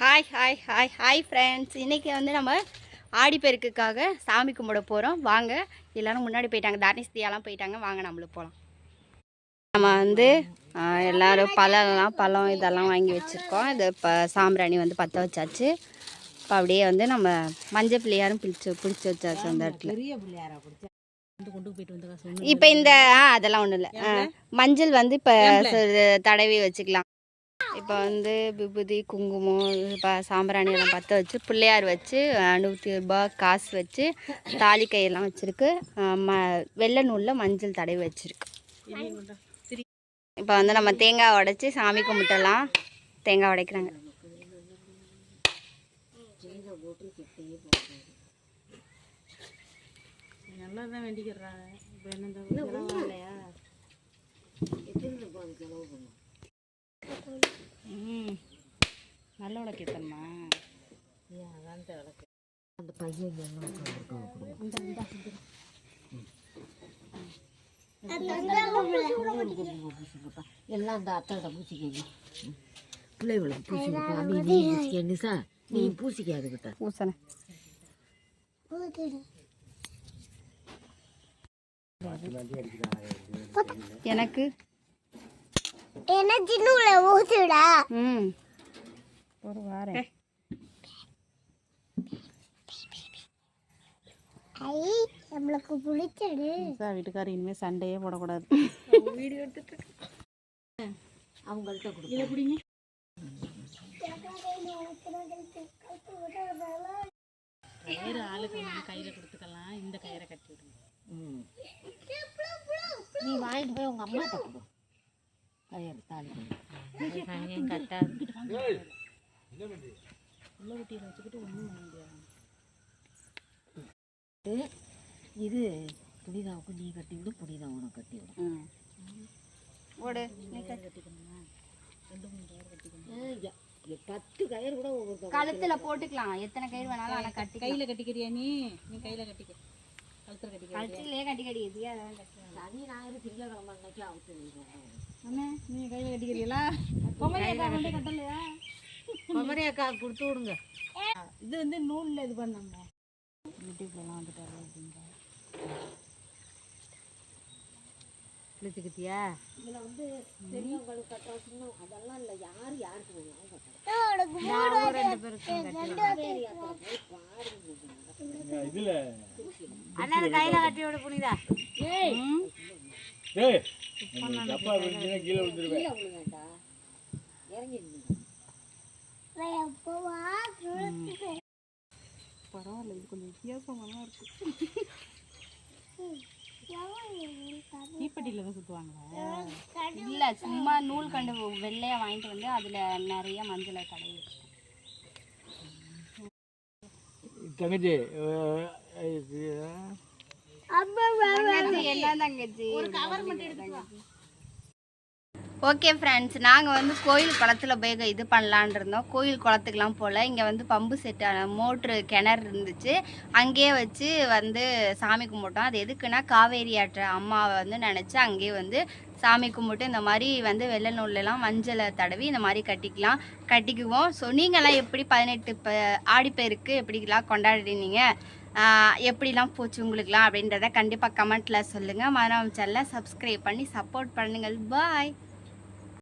Hi hi hi hi friends இன்றைக்கி வந்து நம்ம ஆடிப்பெருக்குக்காக சாமி கும்பிட போகிறோம் வாங்க. எல்லாரும் முன்னாடி போயிட்டாங்க. தானிஸ்தியாலாம் போயிட்டாங்க. வாங்க நம்மளும் போகலாம் நம்ம வந்து எல்லாரும் பழம்லாம் பழம் இதெல்லாம் வாங்கி வச்சுருக்கோம். இது இப்போ சாம்பிராணி வந்து பற்ற வச்சாச்சு. இப்போ அப்படியே வந்து நம்ம மஞ்சள் பிள்ளையாரும் பிடிச்சி பிடிச்சி வச்சாச்சு அந்த இடத்துல. இப்போ இந்த ஆ அதெல்லாம் ஒன்றும் இல்லை. மஞ்சள் வந்து இப்போ தடவி வச்சுக்கலாம். இப்போ வந்து விபூதி குங்குமம் இப்போ சாம்பிராணி எல்லாம் பற்ற வச்சு பிள்ளையார் வச்சு நூற்றி ரூபாய் காசு வச்சு தாலி கையெல்லாம் வச்சுருக்கு. ம வெள்ளை நூலில் மஞ்சள் தடவி வச்சுருக்கு. இப்போ வந்து நம்ம தேங்காய் உடைச்சி சாமி கும்பிட்டலாம். தேங்காய் உடைக்கிறாங்க. நல்லா தான் வேண்டிக்கிறாங்க. இப்போ என்ன இல்லையா ம் நல்ல உலக்கு எத்தனமா? அந்த பையன் எல்லாம் அந்த அத்தாட்ட பூசிக்கங்க பிள்ளைகளுக்கு பூசிக்கப்பா நீ நீ பூசிக்க நிசா. நீ பூசிக்க அதுக்கிட்ட பூசணை. எனக்கு என்ன சின்ன ஊத்துடா ம். ஒரு வாரம். ஐ நம்மளுக்கு பிடிச்சது சார் வீட்டுக்காரர் இனிமேல் சண்டையே போடக்கூடாது. அவங்கள்ட்ட கொடு இதை பிடிங்க. கயிறு ஆளுக்கு ஒன்று கையில் கொடுத்துக்கலாம். இந்த கயிறை கட்டி விடுங்க. நீ வாங்கிட்டு போய் உங்க அம்மாட்ட கொடு. கயிறு தாலி உள்ள குட்டியில் வச்சுக்கிட்டு ஒன்றும் பண்ண முடியாது. இது புனிதாவுக்கு நீ கட்டி விடு புனிதா உனக்கு கட்டி விடு. ம். ஓடு பத்து கயிறு கூட கழுத்துல போட்டுக்கலாம். எத்தனை கயிறு வேணாலும் ஆனால் கட்டி கையில் கட்டிக்கிறியா நீ? நீ கையில் கட்டிக்க. கழுத்துலயே கட்டி கட்டி எதுக்கே அதான் கட்டுறாங்க. சனி ஞாயிறு திங்கக்கிழமை அன்னைக்கு அவுத்து விடுவோம். அண்ணே நீ கையில் கட்டிக்கிறீங்களா பொம்மரி அக்கா கொண்டு கட்டலையா குமரி அக்கா கொடுத்து விடுங்க இது வந்து நூலில் இது பண்ணோம்ல யூடியூப்லலாம் வந்துட்டாரு அப்படின்ற குளிச்சுக்கிட்டியா இதில் வந்து பெரியவங்களுக்கு கட்டுறோம் சின்ன அதெல்லாம் இல்லை யார் யாருக்கு வேணாலும் ரெண்டு பேருக்கும் அண்ணா கையில் கட்டி விட புனிதா. கீழே விழுங்கட்டா இறங்கி நில்லுங்க. பரவாயில்ல இது கொஞ்சம் வித்தியாசமாக இருக்கு. தீப்பெட்டியில் தான் சுற்றுவாங்களா இல்ல சும்மா நூல் கண்டு வெள்ளையா வாங்கிட்டு வந்து அதுல நிறைய மஞ்சளை தடவி தங்கச்சி தங்கச்சி. என்ன தங்கச்சி ஒரு கவர் மட்டும் ஓகே ஃப்ரெண்ட்ஸ் நாங்கள் வந்து கோயில் குளத்துல போய் இது பண்ணலான் இருந்தோம். கோயில் குளத்துக்குலாம் போகல இங்கே வந்து பம்பு செட்டான மோட்ரு கிணறு இருந்துச்சு. அங்கேயே வச்சு வந்து சாமி கும்பிட்டோம். அது எதுக்குன்னா காவேரி ஆற்ற அம்மாவை வந்து நினச்சி அங்கேயே வந்து சாமி கும்பிட்டு இந்த மாதிரி வந்து வெள்ளை நூல்லலாம் மஞ்சளை தடவி இந்த மாதிரி கட்டிக்கலாம் கட்டிக்குவோம். ஸோ நீங்களாம் எப்படி பதினெட்டு இப்போ ஆடிப்பெருக்கு எப்படிலாம் கொண்டாடினீங்க? ஆஹ் எப்படிலாம் போச்சு உங்களுக்குலாம் அப்படின்றத கண்டிப்பாக கமெண்ட்டில் சொல்லுங்கள் மரம் சேனலை சப்ஸ்கிரைப் பண்ணி சப்போர்ட் பண்ணுங்கள். பாய்